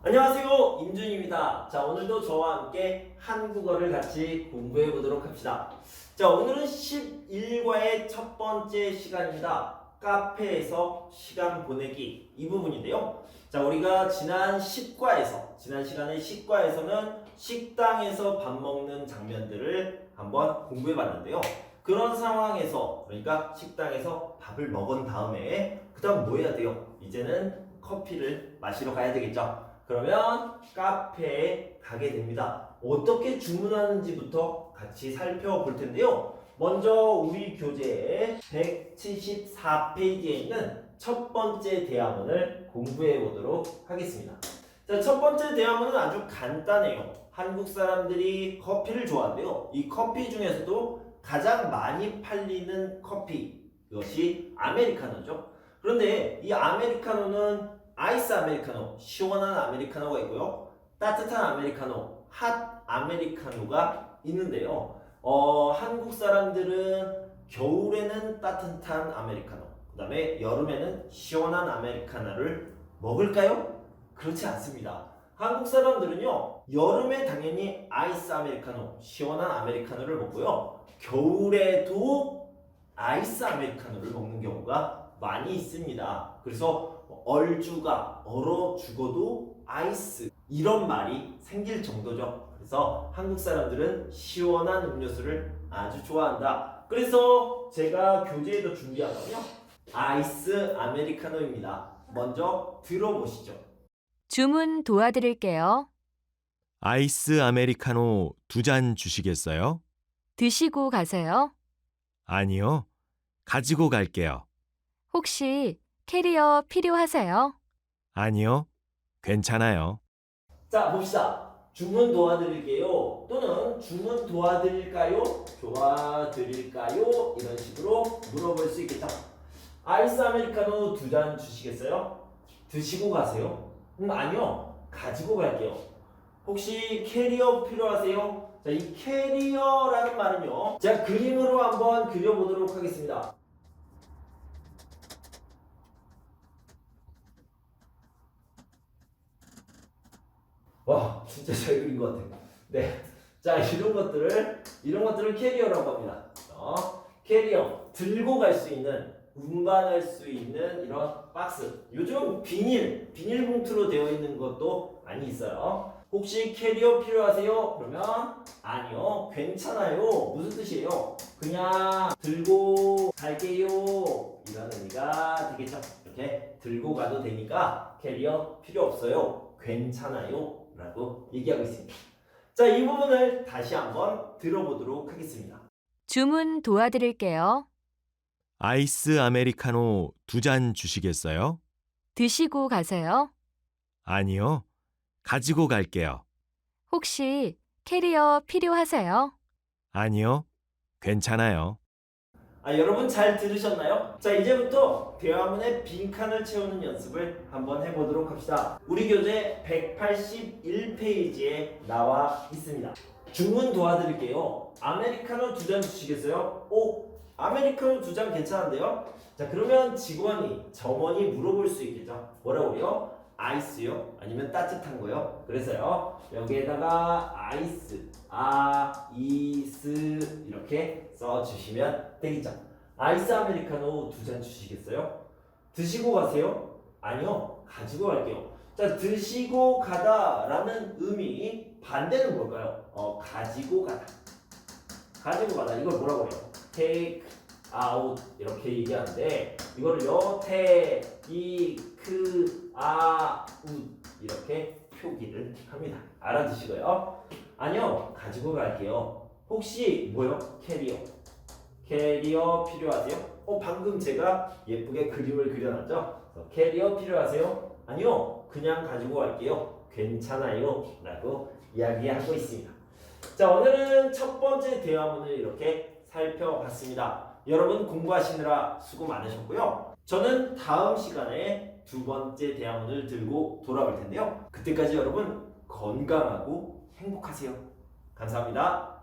안녕하세요. 임준입니다. 자 오늘도 저와 함께 한국어를 같이 공부해 보도록 합시다. 자 오늘은 11과의 첫 번째 시간입니다. 카페에서 시간 보내기 이 부분인데요. 자 우리가 지난 10과에서 지난 시간에 10과에서는 식당에서 밥 먹는 장면들을 한번 공부해 봤는데요. 그런 상황에서 그러니까 식당에서 밥을 먹은 다음에 그 다음 뭐 해야 돼요? 이제는 커피를 마시러 가야 되겠죠 그러면 카페에 가게 됩니다. 어떻게 주문하는지부터 같이 살펴볼 텐데요. 먼저 우리 교재의 174페이지에 있는 첫 번째 대화문을 공부해 보도록 하겠습니다. 자, 첫 번째 대화문은 아주 간단해요. 한국 사람들이 커피를 좋아하는데요. 이 커피 중에서도 가장 많이 팔리는 커피, 이것이 아메리카노죠. 그런데 이 아메리카노는 아이스 아메리카노, 시원한 아메리카노가 있고요. 따뜻한 아메리카노, 핫 아메리카노가 있는데요. 어, 한국 사람들은 겨울에는 따뜻한 아메리카노, 그 다음에 여름에는 시원한 아메리카노를 먹을까요? 그렇지 않습니다. 한국 사람들은요, 여름에 당연히 아이스 아메리카노, 시원한 아메리카노를 먹고요. 겨울에도 아이스 아메리카노를 먹는 경우가 많이 있습니다. 그래서 얼주가 얼어 죽어도 아이스 이런 말이 생길 정도죠. 그래서 한국 사람들은 시원한 음료수를 아주 좋아한다. 그래서 제가 교재에도 준비한 거요 아이스 아메리카노입니다. 먼저 들어보시죠. 주문 도와드릴게요. 아이스 아메리카노 두 잔 주시겠어요? 드시고 가세요. 아니요. 가지고 갈게요. 혹시 캐리어 필요하세요? 아니요. 괜찮아요. 자 봅시다. 주문 도와드릴게요. 또는 주문 도와드릴까요? 도와드릴까요? 이런 식으로 물어볼 수 있겠죠. 아이스 아메리카노 두 잔 주시겠어요? 드시고 가세요? 음 아니요. 가지고 갈게요. 혹시 캐리어 필요하세요? 자, 이 캐리어라는 말은요. 제가 그림으로 한번 그려보도록 하겠습니다. 와, 진짜 잘 그린 것 같아요. 네. 자, 이런 것들을, 이런 것들을 캐리어라고 합니다. 어, 캐리어. 들고 갈 수 있는, 운반할 수 있는 이런 박스. 요즘 비닐, 비닐봉투로 되어 있는 것도 많이 있어요. 혹시 캐리어 필요하세요? 그러면 아니요. 괜찮아요. 무슨 뜻이에요? 그냥 들고 갈게요. 이런 의미가 되겠죠. 이렇게 들고 가도 되니까 캐리어 필요 없어요. 괜찮아요. 라고 얘기하고 있습니다. 자, 이 부분을 다시 한번 들어보도록 하겠습니다. 주문 도와드릴게요. 아이스 아메리카노 두 잔 주시겠어요? 드시고 가세요. 아니요. 가지고 갈게요. 혹시 캐리어 필요하세요? 아니요. 괜찮아요. 아, 여러분 잘 들으셨나요? 자, 이제부터 대화문의 빈칸을 채우는 연습을 한번 해보도록 합시다. 우리 교재 181페이지에 나와 있습니다. 주문 도와드릴게요. 아메리카노 두 잔 주시겠어요? 오, 아메리카노 두 잔 괜찮은데요? 자, 그러면 직원이, 점원이 물어볼 수 있겠죠? 뭐라고요? 아이스요? 아니면 따뜻한 거요? 그래서요, 여기에다가 아이스, 아이스 이렇게 써주시면 되겠죠? 아이스 아메리카노 두 잔 주시겠어요? 드시고 가세요? 아니요, 가지고 갈게요. 자, 드시고 가다 라는 의미 반대는 뭘까요? 어, 가지고 가다. 가지고 가다. 이걸 뭐라고 해요? take out 이렇게 얘기하는데 이거를요 take out 이렇게 표기를 합니다. 알아두시고요. 아니요, 가지고 갈게요. 혹시 뭐요? 캐리어. 캐리어 필요하세요? 어, 방금 제가 예쁘게 그림을 그려놨죠? 캐리어 필요하세요? 아니요, 그냥 가지고 갈게요. 괜찮아요. 라고 이야기하고 있습니다. 자, 오늘은 첫 번째 대화문을 이렇게 살펴봤습니다. 여러분 공부하시느라 수고 많으셨고요. 저는 다음 시간에 두 번째 대화문을 들고 돌아올 텐데요. 그때까지 여러분 건강하고 행복하세요. 감사합니다.